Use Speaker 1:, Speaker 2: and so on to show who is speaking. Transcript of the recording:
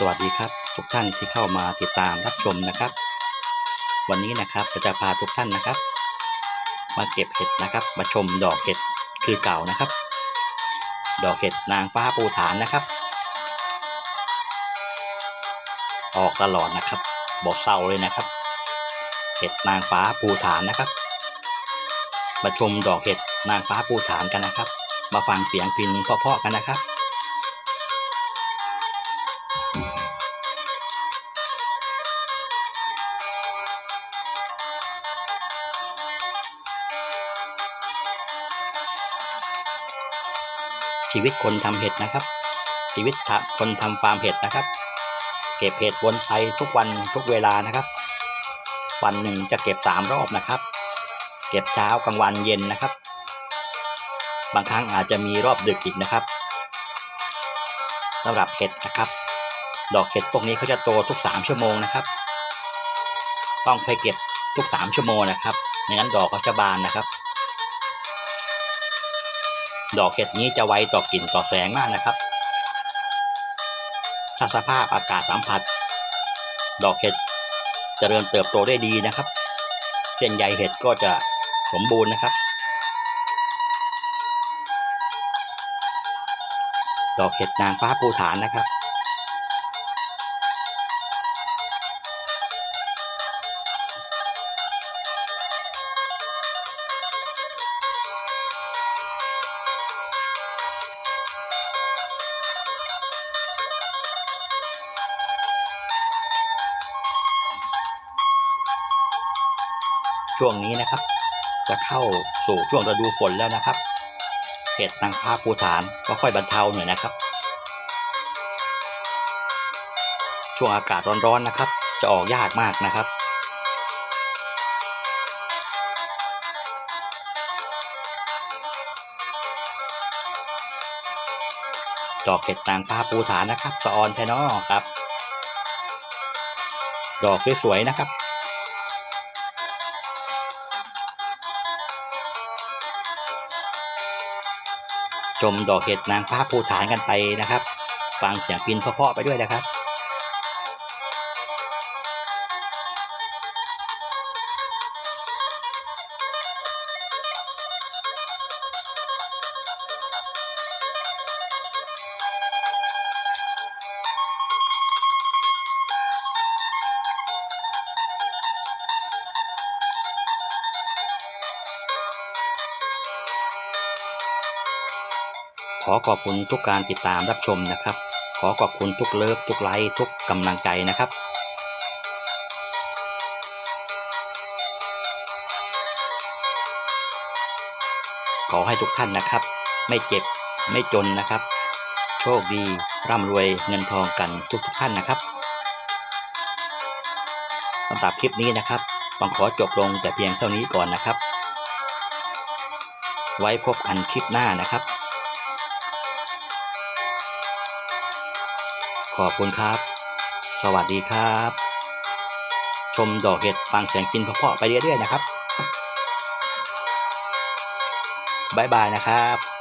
Speaker 1: สวัสดีครับทุกท่านที่เข้ามาติดตามรับชมนะครับ วันนี้นะครับจะพาทุกท่านนะครับ มาเก็บเห็ดนะครับ มาชมดอกเห็ดคือเก่านะครับ ดอกเห็ดนางฟ้าปูฐานนะครับ ออกตลอดนะครับบอกเศร้าเลยนะครับ เห็ดนางฟ้าปูฐานนะครับ มาชมดอกเห็ดนางฟ้าปูฐานกันนะครับ มาฟังเสียงพินเพาะๆกันนะครับ ชีวิตคนทำเห็ดนะครับ ชีวิตคนทำฟาร์มเห็ดนะครับ เก็บเห็ดวนไปทุกวันทุกเวลานะครับ วันหนึ่งจะเก็บสามรอบนะครับ เก็บเช้ากลางวันเย็นนะครับ บางครั้งอาจจะมีรอบดึกอีกนะครับสำหรับเห็ดนะครับ ดอกเห็ดพวกนี้เขาจะโตทุกสามชั่วโมงนะครับ ต้องเคยเก็บทุกสามชั่วโมงนะครับไม่งั้นดอกเขาจะบานนะครับ ดอกเห็ดนี้จะไวต่อกลิ่นต่อแสงมากนะครับ ถ้าสภาพอากาศสัมผัส ดอกเห็ดจเจริญเติบโตได้ดีนะครับ เส้นใยเห็ดก็จะสมบูรณ์นะครับ ดอกเห็ดนางฟ้าภูฐานนะครับ ช่วงนี้นะครับ จะเข้าสู่ช่วงฤดูฝนแล้วนะครับเห็ดนางฟ้าภูฐานก็ค่อยบรรเทาหน่อยนะครับ ช่วงอากาศร้อนๆนะครับ จะออกยากมากนะครับดอกเห็ดนางฟ้าภูฐานนะครับสะออนแทนอครับ ดอกสวยๆนะครับ ชมดอกเห็ดนางฟ้าภูฐานกันไปนะครับ ฟังเสียงพินเพาะๆไปด้วยนะครับ ขอขอบคุณทุกการติดตามรับชมนะครับ ขอขอบคุณทุกเลิฟทุกไลค์ทุกกำลังใจนะครับขอให้ทุกท่านนะครับ ไม่เจ็บไม่จนนะครับ โชคดีร่ำรวยเงินทองกันทุกทุกท่านนะครับสำหรับคลิปนี้นะครับต้องขอจบลงแต่เพียงเท่านี้ก่อนนะครับ ไว้พบกันคลิปหน้านะครับ ขอบคุณครับ สวัสดีครับ ชมดอกเห็ดฟังเสียงกินเพาะๆไปเรื่อยๆนะครับ บ๊ายบายนะครับ